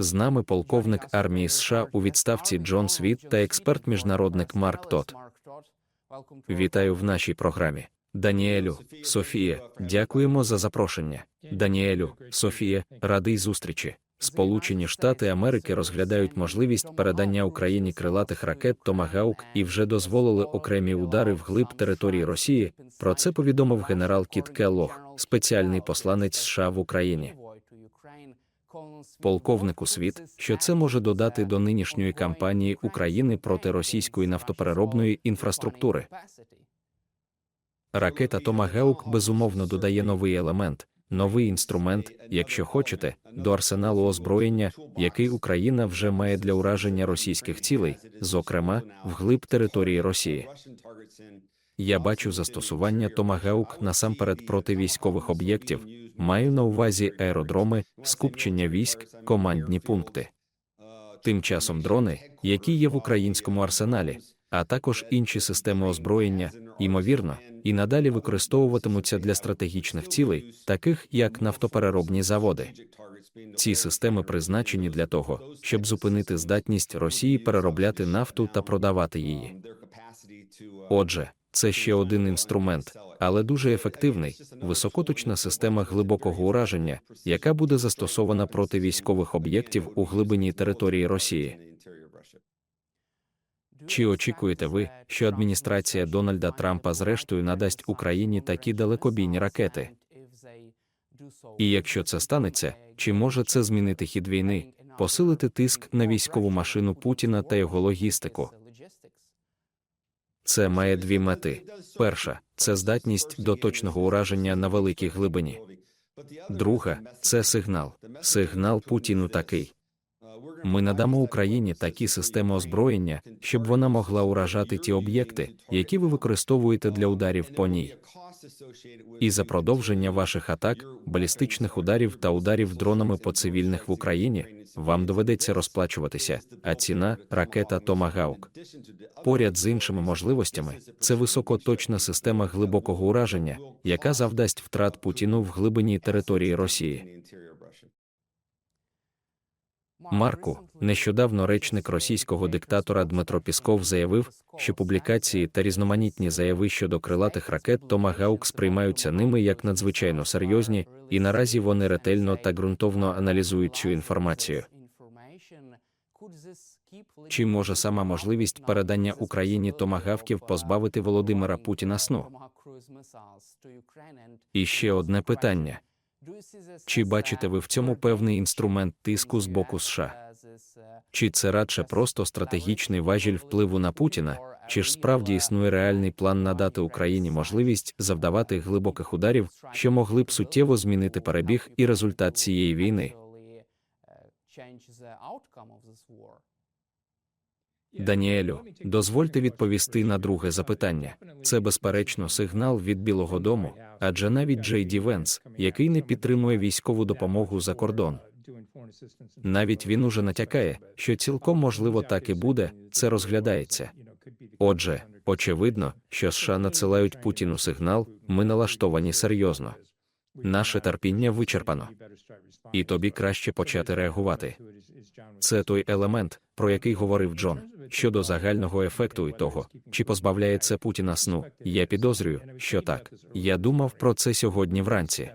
З нами полковник армії США у відставці Джон Світ та експерт-міжнародник Марк Тот. Вітаю в нашій програмі. Даніелю, Софія, дякуємо за запрошення. Даніелю, Софія, радий зустрічі. Сполучені Штати Америки розглядають можливість передання Україні крилатих ракет Томагаук і вже дозволили окремі удари вглиб території Росії. Про це повідомив генерал Кіт Келлог, спеціальний посланець США в Україні. Полковнику світ, що це може додати до нинішньої кампанії України проти російської нафтопереробної інфраструктури. Ракета Томагаук безумовно додає новий елемент, новий інструмент, якщо хочете, до арсеналу озброєння, який Україна вже має для ураження російських цілей, зокрема, вглиб території Росії. Я бачу застосування Томагаук насамперед проти військових об'єктів, маю на увазі аеродроми, скупчення військ, командні пункти. Тим часом дрони, які є в українському арсеналі, а також інші системи озброєння, ймовірно, і надалі використовуватимуться для стратегічних цілей, таких як нафтопереробні заводи. Ці системи призначені для того, щоб зупинити здатність Росії переробляти нафту та продавати її. Отже, це ще один інструмент, але дуже ефективний, високоточна система глибокого ураження, яка буде застосована проти військових об'єктів у глибині території Росії. Чи очікуєте ви, що адміністрація Дональда Трампа зрештою надасть Україні такі далекобійні ракети? І якщо це станеться, чи може це змінити хід війни, посилити тиск на військову машину Путіна та його логістику? Це має дві мети: перша це здатність до точного ураження на великій глибині. Друга це сигнал. Сигнал Путіну такий. Ми надамо Україні такі системи озброєння, щоб вона могла уражати ті об'єкти, які ви використовуєте для ударів по ній. І за продовження ваших атак, балістичних ударів та ударів дронами по цивільних в Україні вам доведеться розплачуватися, а ціна ракета Томагаук. Поряд з іншими можливостями, це високоточна система глибокого ураження, яка завдасть втрат Путіну в глибині території Росії. Марку, нещодавно речник російського диктатора Дмитро Пісков заявив, що публікації та різноманітні заяви щодо крилатих ракет Томагаук сприймаються ними як надзвичайно серйозні, і наразі вони ретельно та ґрунтовно аналізують цю інформацію. Чи може сама можливість передання Україні томагавків позбавити Володимира Путіна сну? І ще одне питання. Чи бачите ви в цьому певний інструмент тиску з боку США? Чи це радше просто стратегічний важіль впливу на Путіна, чи ж справді існує реальний план надати Україні можливість завдавати глибоких ударів, що могли б суттєво змінити перебіг і результат цієї війни? Даніелю, дозвольте відповісти на друге запитання. Це безперечно сигнал від Білого Дому, адже навіть Джей Ді Венс, який не підтримує військову допомогу за кордон, навіть він уже натякає, що цілком можливо так і буде, це розглядається. Отже, очевидно, що США надсилають Путіну сигнал, ми налаштовані серйозно. Наше терпіння вичерпано, і тобі краще почати реагувати. Це той елемент, про який говорив Джон. Щодо загального ефекту і того, чи позбавляє це Путіна сну, я підозрюю, що так. Я думав про це сьогодні вранці.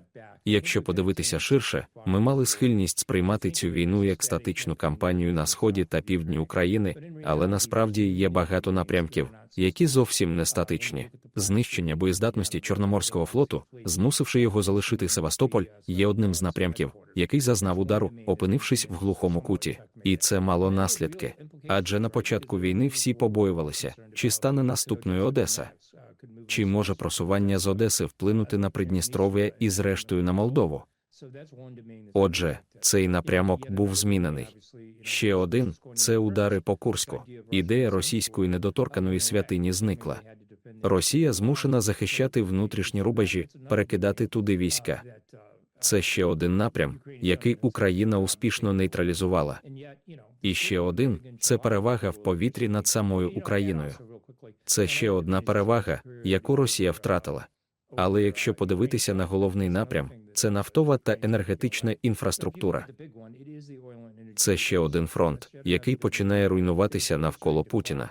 Якщо подивитися ширше, ми мали схильність сприймати цю війну як статичну кампанію на сході та півдні України, але насправді є багато напрямків, які зовсім не статичні. Знищення боєздатності Чорноморського флоту, змусивши його залишити Севастополь, є одним з напрямків, який зазнав удару, опинившись в глухому куті, і це мало наслідки. Адже на початку війни всі побоювалися, чи стане наступною Одеса. Чи може просування з Одеси вплинути на Придністров'я і, зрештою, на Молдову? Отже, цей напрямок був змінений. Ще один це удари по Курську. Ідея російської недоторканої святині зникла. Росія змушена захищати внутрішні рубежі, перекидати туди війська. Це ще один напрям, який Україна успішно нейтралізувала. І ще один це перевага в повітрі над самою Україною. Це ще одна перевага, яку Росія втратила. Але якщо подивитися на головний напрям, це нафтова та енергетична інфраструктура. Це ще один фронт, який починає руйнуватися навколо Путіна.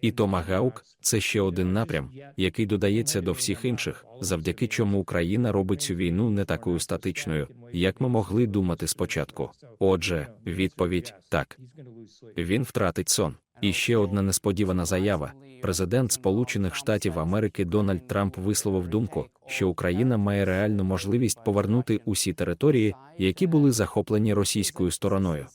І Томагаук це ще один напрям, який додається до всіх інших, завдяки чому Україна робить цю війну не такою статичною, як ми могли думати спочатку. Отже, відповідь так. Він втратить сон. І ще одна несподівана заява. Президент Сполучених Штатів Америки Дональд Трамп висловив думку, що Україна має реальну можливість повернути усі території, які були захоплені російською стороною.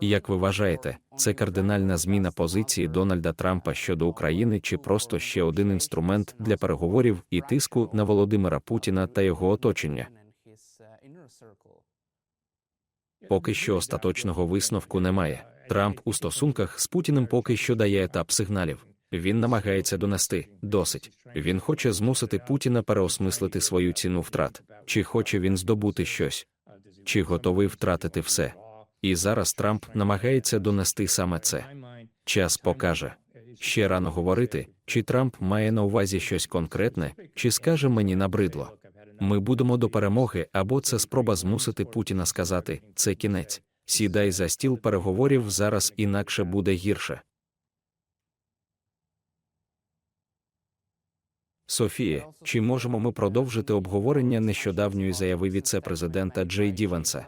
Як ви вважаєте, це кардинальна зміна позиції Дональда Трампа щодо України чи просто ще один інструмент для переговорів і тиску на Володимира Путіна та його оточення? Поки що остаточного висновку немає. Трамп у стосунках з Путіним поки що дає етап сигналів. Він намагається донести досить. Він хоче змусити Путіна переосмислити свою ціну втрат. Чи хоче він здобути щось, чи готовий втратити все. І зараз Трамп намагається донести саме це. Час покаже. Ще рано говорити, чи Трамп має на увазі щось конкретне, чи скаже мені набридло. Ми будемо до перемоги, або це спроба змусити Путіна сказати це кінець. Сідай за стіл переговорів зараз, інакше буде гірше. Софія, чи можемо ми продовжити обговорення нещодавньої заяви віце-президента Джей Дівенса?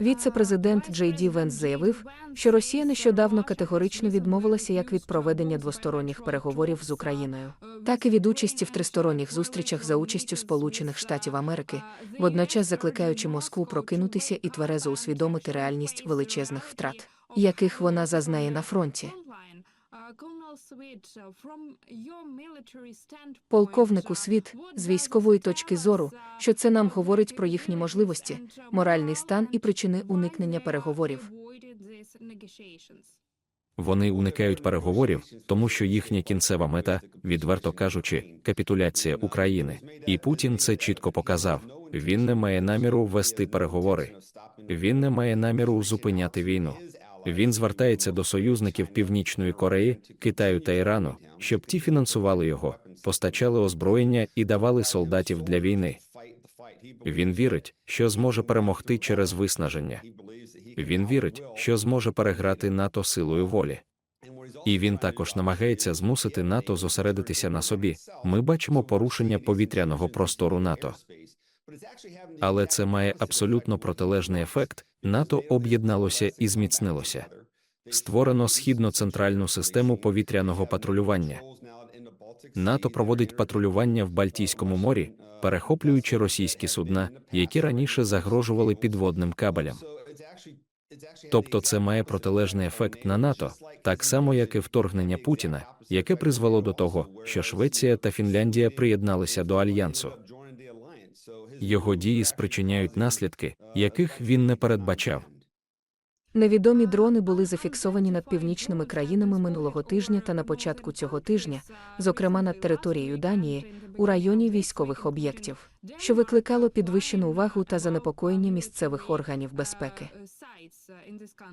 Віце-президент Джей Ді Венс заявив, що Росія нещодавно категорично відмовилася як від проведення двосторонніх переговорів з Україною, так і від участі в тристоронніх зустрічах за участю Сполучених Штатів Америки, водночас закликаючи Москву прокинутися і тверезо усвідомити реальність величезних втрат, яких вона зазнає на фронті. Полковнику світ з військової точки зору, що це нам говорить про їхні можливості, моральний стан і причини уникнення переговорів. Вони уникають переговорів, тому що їхня кінцева мета, відверто кажучи, капітуляція України. І Путін це чітко показав. Він не має наміру вести переговори. Він не має наміру зупиняти війну. Він звертається до союзників Північної Кореї, Китаю та Ірану, щоб ті фінансували його, постачали озброєння і давали солдатів для війни. Він вірить, що зможе перемогти через виснаження. Він вірить, що зможе переграти НАТО силою волі. І він також намагається змусити НАТО зосередитися на собі. Ми бачимо порушення повітряного простору НАТО. Але це має абсолютно протилежний ефект. НАТО об'єдналося і зміцнилося. Створено східно-центральну систему повітряного патрулювання. НАТО проводить патрулювання в Бальтійському морі, перехоплюючи російські судна, які раніше загрожували підводним кабелям. Тобто це має протилежний ефект на НАТО, так само як і вторгнення Путіна, яке призвело до того, що Швеція та Фінляндія приєдналися до альянсу. Його дії спричиняють наслідки, яких він не передбачав. Невідомі дрони були зафіксовані над північними країнами минулого тижня та на початку цього тижня, зокрема над територією Данії, у районі військових об'єктів, що викликало підвищену увагу та занепокоєння місцевих органів безпеки.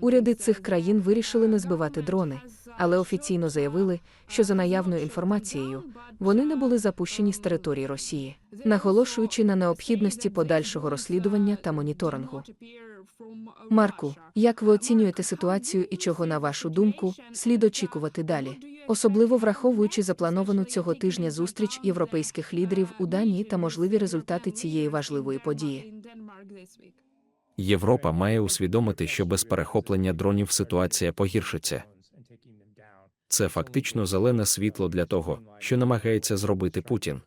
Уряди цих країн вирішили не збивати дрони, але офіційно заявили, що за наявною інформацією вони не були запущені з території Росії, наголошуючи на необхідності подальшого розслідування та моніторингу. Марку, як ви оцінюєте ситуацію і чого, на вашу думку, слід очікувати далі, особливо враховуючи заплановану цього тижня зустріч європейських лідерів у Данії та можливі результати цієї важливої події? Європа має усвідомити, що без перехоплення дронів ситуація погіршиться. Це фактично зелене світло для того, що намагається зробити Путін.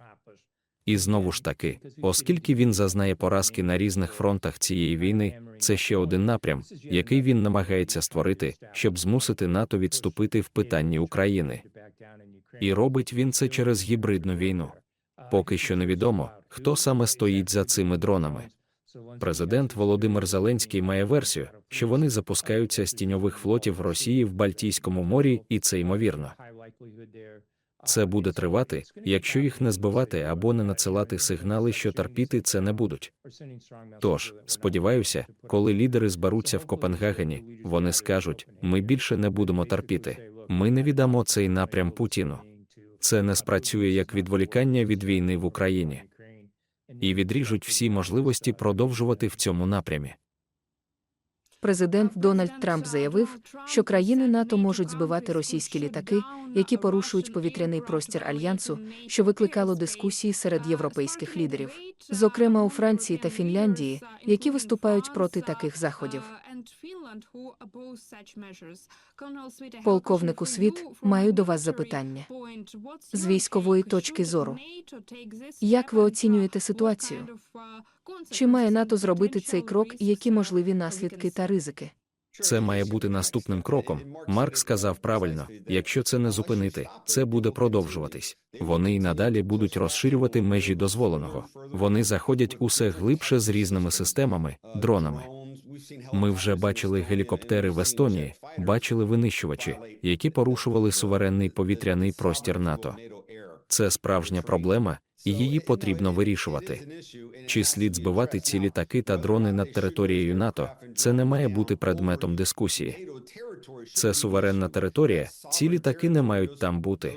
І знову ж таки, оскільки він зазнає поразки на різних фронтах цієї війни, це ще один напрям, який він намагається створити, щоб змусити НАТО відступити в питанні України. І робить він це через гібридну війну. Поки що невідомо, хто саме стоїть за цими дронами. Президент Володимир Зеленський має версію, що вони запускаються з тіньових флотів Росії в Бальтійському морі, і це ймовірно. Це буде тривати, якщо їх не збивати або не надсилати сигнали, що терпіти це не будуть. Тож, сподіваюся, коли лідери зберуться в Копенгагені, вони скажуть: ми більше не будемо терпіти. Ми не віддамо цей напрям Путіну. Це не спрацює як відволікання від війни в Україні і відріжуть всі можливості продовжувати в цьому напрямі. Президент Дональд Трамп заявив, що країни НАТО можуть збивати російські літаки, які порушують повітряний простір альянсу, що викликало дискусії серед європейських лідерів, зокрема у Франції та Фінляндії, які виступають проти таких заходів. Полковнику світ, маю до вас запитання. З військової точки зору, як ви оцінюєте ситуацію? Чи має НАТО зробити цей крок і які можливі наслідки та ризики? Це має бути наступним кроком. Марк сказав правильно: якщо це не зупинити, це буде продовжуватись. Вони й надалі будуть розширювати межі дозволеного. Вони заходять усе глибше з різними системами, дронами. Ми вже бачили гелікоптери в Естонії, бачили винищувачі, які порушували суверенний повітряний простір НАТО. Це справжня проблема, і її потрібно вирішувати. Чи слід збивати ці літаки та дрони над територією НАТО? Це не має бути предметом дискусії. Це суверенна територія, ці літаки не мають там бути.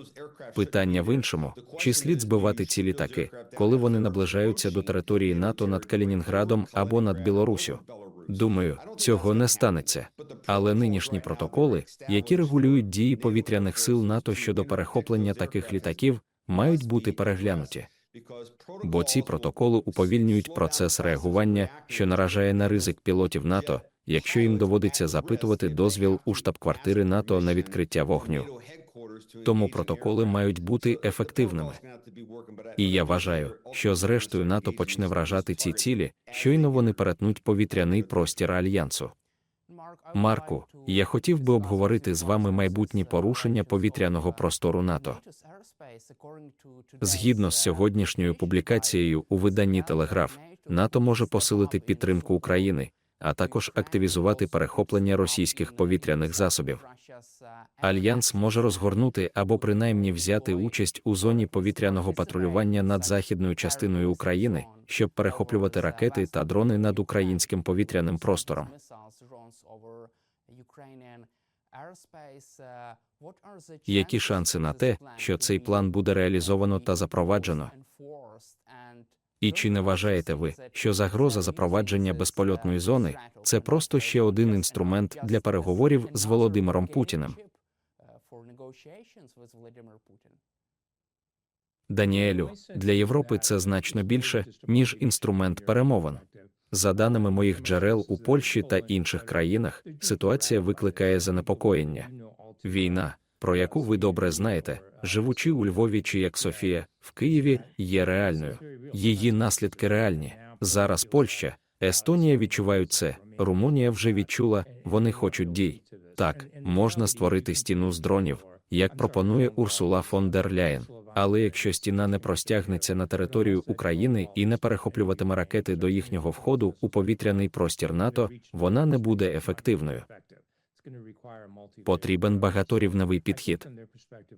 Питання в іншому: чи слід збивати ці літаки, коли вони наближаються до території НАТО над Калінінградом або над Білоруссю? Думаю, цього не станеться. Але нинішні протоколи, які регулюють дії повітряних сил НАТО щодо перехоплення таких літаків, мають бути переглянуті. Бо ці протоколи уповільнюють процес реагування, що наражає на ризик пілотів НАТО, якщо їм доводиться запитувати дозвіл у штаб-квартири НАТО на відкриття вогню. Тому протоколи мають бути ефективними. І я вважаю, що зрештою НАТО почне вражати ці цілі, щойно вони перетнуть повітряний простір альянсу. Марку, я хотів би обговорити з вами майбутні порушення повітряного простору НАТО. Згідно з сьогоднішньою публікацією у виданні Телеграф, НАТО може посилити підтримку України, а також активізувати перехоплення російських повітряних засобів. Альянс може розгорнути або принаймні взяти участь у зоні повітряного патрулювання над західною частиною України, щоб перехоплювати ракети та дрони над українським повітряним простором. Які шанси на те, що цей план буде реалізовано та запроваджено? І чи не вважаєте ви, що загроза запровадження безпольотної зони це просто ще один інструмент для переговорів з Володимиром Путіним? Даніелю, для Європи це значно більше, ніж інструмент перемовин. За даними моїх джерел у Польщі та інших країнах, ситуація викликає занепокоєння. Війна, про яку ви добре знаєте, живучи у Львові чи як Софія, в Києві, є реальною. Її наслідки реальні. Зараз Польща, Естонія відчувають це, Румунія вже відчула, вони хочуть дій. Так, можна створити стіну з дронів, як пропонує Урсула фон дер Ляєн. Але якщо стіна не простягнеться на територію України і не перехоплюватиме ракети до їхнього входу у повітряний простір НАТО, вона не буде ефективною. Потрібен багаторівневий підхід.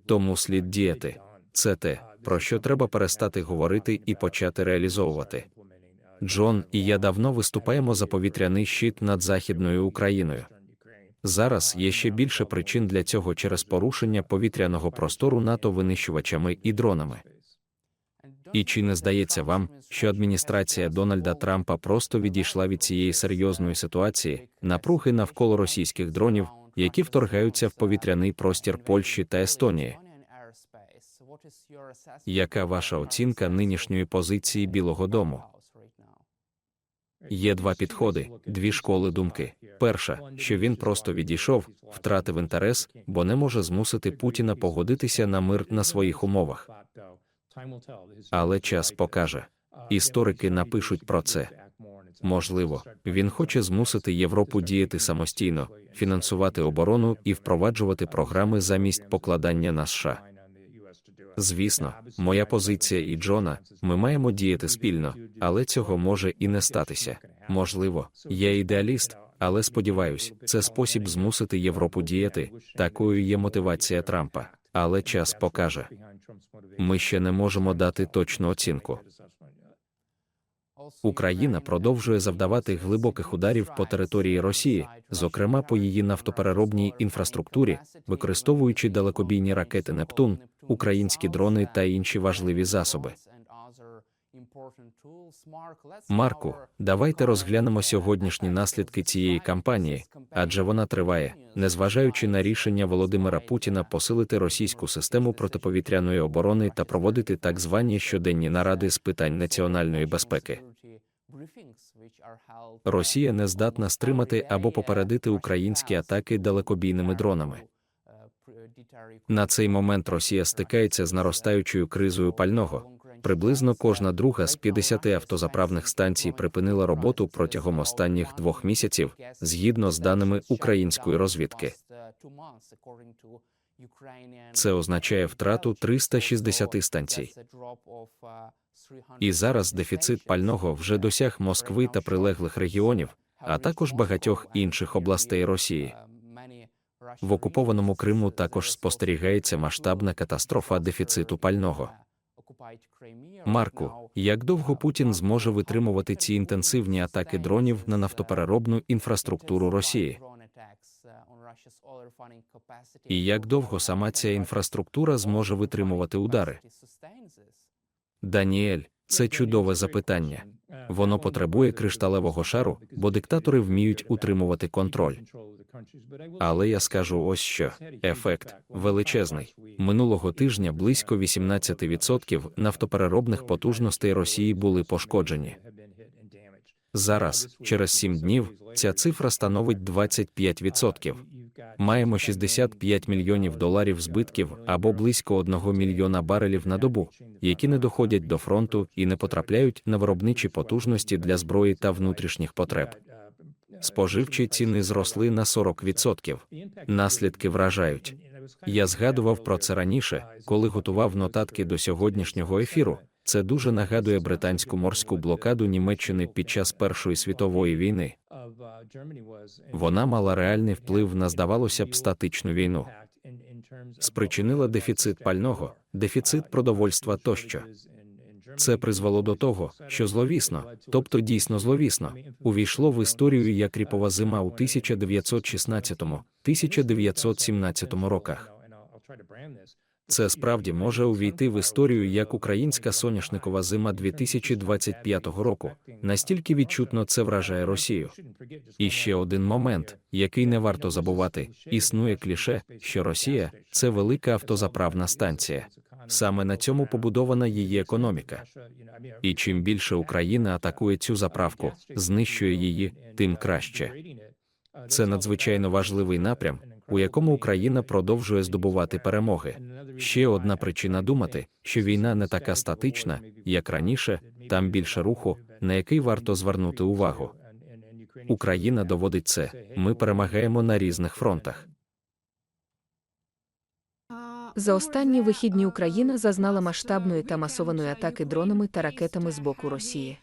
Тому слід діяти. Це те, про що треба перестати говорити і почати реалізовувати. Джон і я давно виступаємо за повітряний щит над Західною Україною. Зараз є ще більше причин для цього через порушення повітряного простору НАТО винищувачами і дронами. І чи не здається вам, що адміністрація Дональда Трампа просто відійшла від цієї серйозної ситуації, напруги навколо російських дронів, які вторгаються в повітряний простір Польщі та Естонії? Яка ваша оцінка нинішньої позиції Білого Дому? Є два підходи, дві школи думки. Перша, що він просто відійшов, втратив інтерес, бо не може змусити Путіна погодитися на мир на своїх умовах. Але час покаже. Історики напишуть про це. Можливо, він хоче змусити Європу діяти самостійно, фінансувати оборону і впроваджувати програми замість покладання на США. Звісно, моя позиція і Джона, ми маємо діяти спільно, але цього може і не статися. Можливо, я ідеаліст, але сподіваюсь, це спосіб змусити Європу діяти. Такою є мотивація Трампа. Але час покаже. Ми ще не можемо дати точну оцінку. Україна продовжує завдавати глибоких ударів по території Росії, зокрема по її нафтопереробній інфраструктурі, використовуючи далекобійні ракети Нептун, українські дрони та інші важливі засоби. Марку, давайте розглянемо сьогоднішні наслідки цієї кампанії, адже вона триває, незважаючи на рішення Володимира Путіна посилити російську систему протиповітряної оборони та проводити так звані щоденні наради з питань національної безпеки. Росія не здатна стримати або попередити українські атаки далекобійними дронами. На цей момент Росія стикається з наростаючою кризою пального. Приблизно кожна друга з 50 автозаправних станцій припинила роботу протягом останніх двох місяців, згідно з даними української розвідки. Це означає втрату 360 станцій. І зараз дефіцит пального вже досяг Москви та прилеглих регіонів, а також багатьох інших областей Росії. В окупованому Криму також спостерігається масштабна катастрофа дефіциту пального. Марку, як довго Путін зможе витримувати ці інтенсивні атаки дронів на нафтопереробну інфраструктуру Росії? І як довго сама ця інфраструктура зможе витримувати удари? Даніель, це чудове запитання. Воно потребує кришталевого шару, бо диктатори вміють утримувати контроль. Але я скажу ось що ефект величезний. Минулого тижня близько 18% нафтопереробних потужностей Росії були пошкоджені. Зараз, через 7 днів, ця цифра становить 25%. Маємо 65 мільйонів доларів збитків або близько 1 мільйона барелів на добу, які не доходять до фронту і не потрапляють на виробничі потужності для зброї та внутрішніх потреб. Споживчі ціни зросли на 40%. Наслідки вражають. Я згадував про це раніше, коли готував нотатки до сьогоднішнього ефіру. Це дуже нагадує британську морську блокаду Німеччини під час Першої світової війни. Вона мала реальний вплив на, здавалося б, статичну війну. Спричинила дефіцит пального, дефіцит продовольства тощо. Це призвело до того, що зловісно, тобто дійсно зловісно, увійшло в історію як кріпова зима у 1916-1917 роках. Це справді може увійти в історію як українська соняшникова зима 2025 року. Настільки відчутно це вражає Росію. І ще один момент, який не варто забувати: існує кліше, що Росія це велика автозаправна станція. Саме на цьому побудована її економіка. І чим більше Україна атакує цю заправку, знищує її, тим краще. Це надзвичайно важливий напрям, у якому Україна продовжує здобувати перемоги. Ще одна причина думати, що війна не така статична, як раніше, там більше руху, на який варто звернути увагу. Україна доводить це. Ми перемагаємо на різних фронтах. За останні вихідні Україна зазнала масштабної та масованої атаки дронами та ракетами з боку Росії.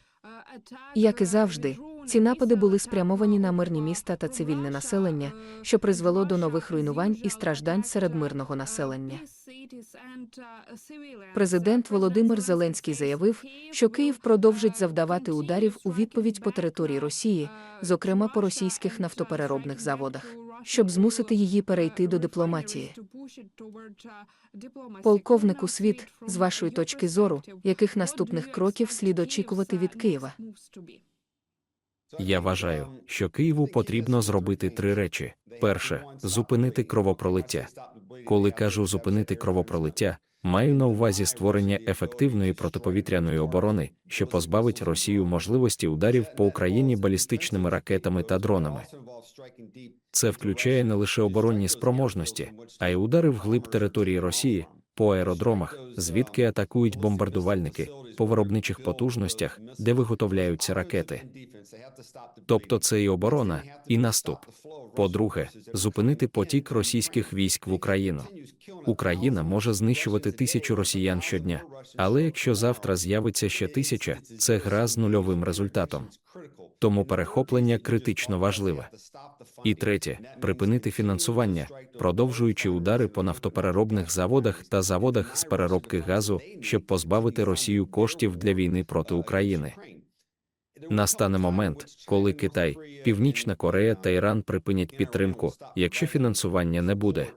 Як і завжди, ці напади були спрямовані на мирні міста та цивільне населення, що призвело до нових руйнувань і страждань серед мирного населення. Президент Володимир Зеленський заявив, що Київ продовжить завдавати ударів у відповідь по території Росії, зокрема по російських нафтопереробних заводах, щоб змусити її перейти до дипломатії. Полковнику світ, з вашої точки зору, яких наступних кроків слід очікувати від Києва? Я вважаю, що Києву потрібно зробити три речі: перше зупинити кровопролиття. Коли кажу зупинити кровопролиття, маю на увазі створення ефективної протиповітряної оборони, що позбавить Росію можливості ударів по Україні балістичними ракетами та дронами. Це включає не лише оборонні спроможності, а й удари вглиб території Росії по аеродромах, звідки атакують бомбардувальники, по виробничих потужностях, де виготовляються ракети. Тобто це і оборона, і наступ. По-друге, зупинити потік російських військ в Україну. Україна може знищувати тисячу росіян щодня, але якщо завтра з'явиться ще тисяча, це гра з нульовим результатом. Тому перехоплення критично важливе. І третє припинити фінансування, продовжуючи удари по нафтопереробних заводах та заводах з переробки газу, щоб позбавити Росію коштів для війни проти України. Настане момент, коли Китай, Північна Корея та Іран припинять підтримку, якщо фінансування не буде.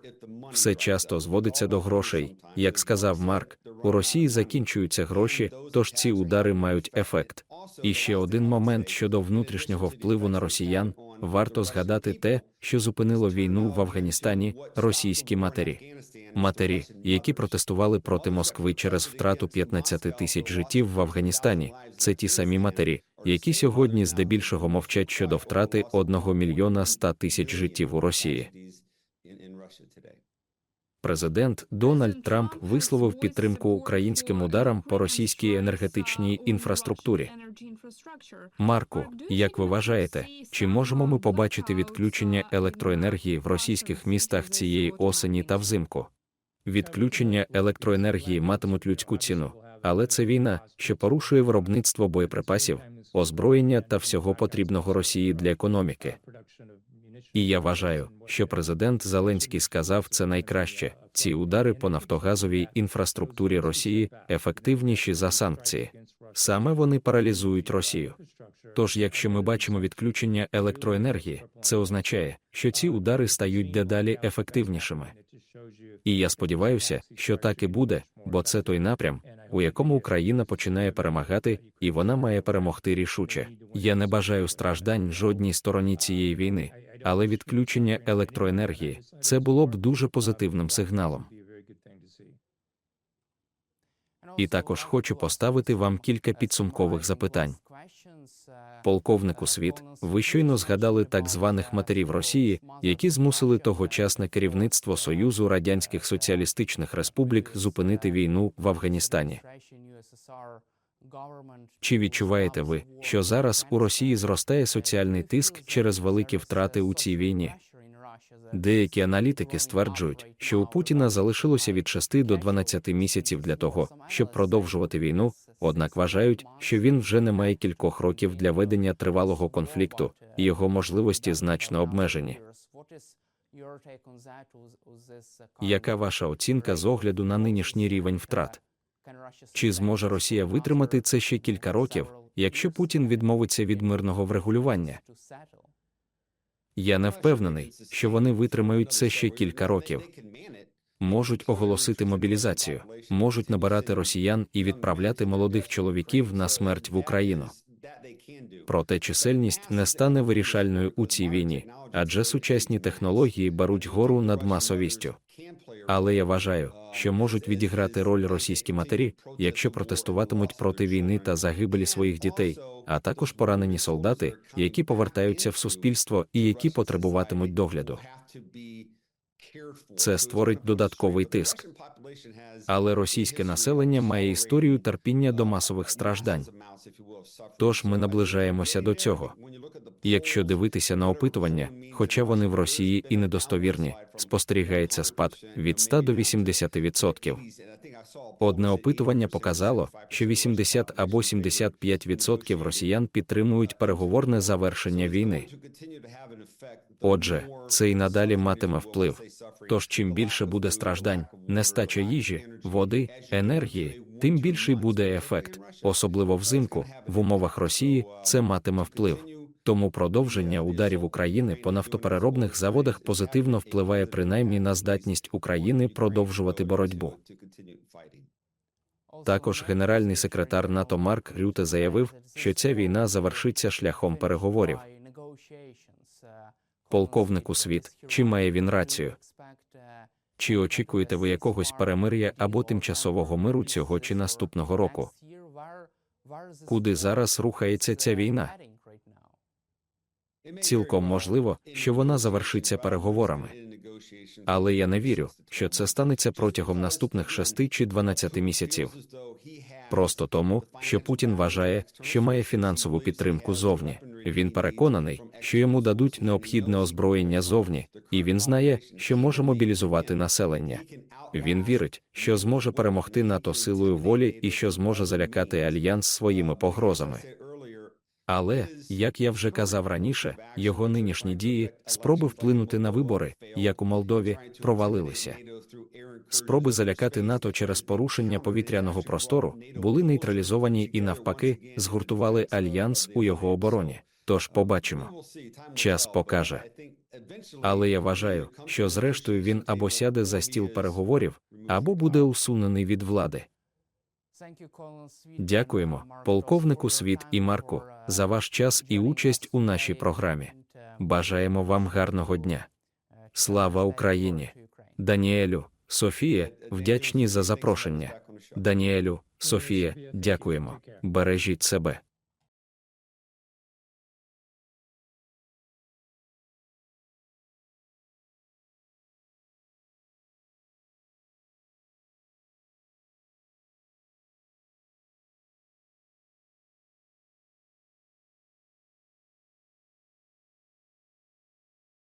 Все часто зводиться до грошей. Як сказав Марк, у Росії закінчуються гроші, тож ці удари мають ефект. І ще один момент щодо внутрішнього впливу на росіян. Варто згадати те, що зупинило війну в Афганістані російські матері. Матері, які протестували проти Москви через втрату 15 тисяч життів в Афганістані, це ті самі матері, які сьогодні здебільшого мовчать щодо втрати 1 мільйона 100 тисяч життів у Росії. Президент Дональд Трамп висловив підтримку українським ударам по російській енергетичній інфраструктурі. Марку, як ви вважаєте, чи можемо ми побачити відключення електроенергії в російських містах цієї осені та взимку? Відключення електроенергії матимуть людську ціну, але це війна, що порушує виробництво боєприпасів, озброєння та всього потрібного Росії для економіки. І я вважаю, що президент Зеленський сказав це найкраще. Ці удари по нафтогазовій інфраструктурі Росії ефективніші за санкції. Саме вони паралізують Росію. Тож, якщо ми бачимо відключення електроенергії, це означає, що ці удари стають дедалі ефективнішими. І я сподіваюся, що так і буде, бо це той напрям, у якому Україна починає перемагати, і вона має перемогти рішуче. Я не бажаю страждань жодній стороні цієї війни, але відключення електроенергії це було б дуже позитивним сигналом. І також хочу поставити вам кілька підсумкових запитань. Полковнику світ, ви щойно згадали так званих матерів Росії, які змусили тогочасне керівництво Союзу Радянських Соціалістичних Республік зупинити війну в Афганістані. Чи відчуваєте ви, що зараз у Росії зростає соціальний тиск через великі втрати у цій війні? Деякі аналітики стверджують, що у Путіна залишилося від 6 до 12 місяців для того, щоб продовжувати війну, однак вважають, що він вже не має кількох років для ведення тривалого конфлікту, і його можливості значно обмежені. Яка ваша оцінка з огляду на нинішній рівень втрат? Чи зможе Росія витримати це ще кілька років, якщо Путін відмовиться від мирного врегулювання? Я не впевнений, що вони витримають це ще кілька років. Можуть оголосити мобілізацію, можуть набирати росіян і відправляти молодих чоловіків на смерть в Україну. Проте чисельність не стане вирішальною у цій війні, адже сучасні технології беруть гору над масовістю. Але я вважаю, що можуть відіграти роль російські матері, якщо протестуватимуть проти війни та загибелі своїх дітей, а також поранені солдати, які повертаються в суспільство і які потребуватимуть догляду. Це створить додатковий тиск. Але російське населення має історію терпіння до масових страждань. Тож ми наближаємося до цього. І Якщо дивитися на опитування, хоча вони в Росії і недостовірні, спостерігається спад від 100 до 80%. Одне опитування показало, що 80 або 75% росіян підтримують переговорне завершення війни. Отже, це й надалі матиме вплив. Тож чим більше буде страждань, нестача їжі, води, енергії, тим більший буде ефект, особливо взимку, в умовах Росії це матиме вплив. Тому продовження ударів України по нафтопереробних заводах позитивно впливає принаймні на здатність України продовжувати боротьбу. Також генеральний секретар НАТО Марк Рюте заявив, що ця війна завершиться шляхом переговорів. Полковнику світ, чи має він рацію? Чи очікуєте ви якогось перемир'я або тимчасового миру цього чи наступного року? Куди зараз рухається ця війна? Цілком можливо, що вона завершиться переговорами. Але я не вірю, що це станеться протягом наступних 6 чи 12 місяців. Просто тому, що Путін вважає, що має фінансову підтримку зовні. Він переконаний, що йому дадуть необхідне озброєння зовні, і він знає, що може мобілізувати населення. Він вірить, що зможе перемогти НАТО силою волі і що зможе залякати альянс своїми погрозами. Але, як я вже казав раніше, його нинішні дії, спроби вплинути на вибори, як у Молдові, провалилися. Спроби залякати НАТО через порушення повітряного простору були нейтралізовані і навпаки згуртували альянс у його обороні. Тож побачимо. Час покаже. Але я вважаю, що зрештою він або сяде за стіл переговорів, або буде усунений від влади. Дякуємо, полковнику Світ і Марку, за ваш час і участь у нашій програмі. Бажаємо вам гарного дня. Слава Україні! Даніелю, Софія, вдячні за запрошення. Даніелю, Софія, дякуємо. Бережіть себе.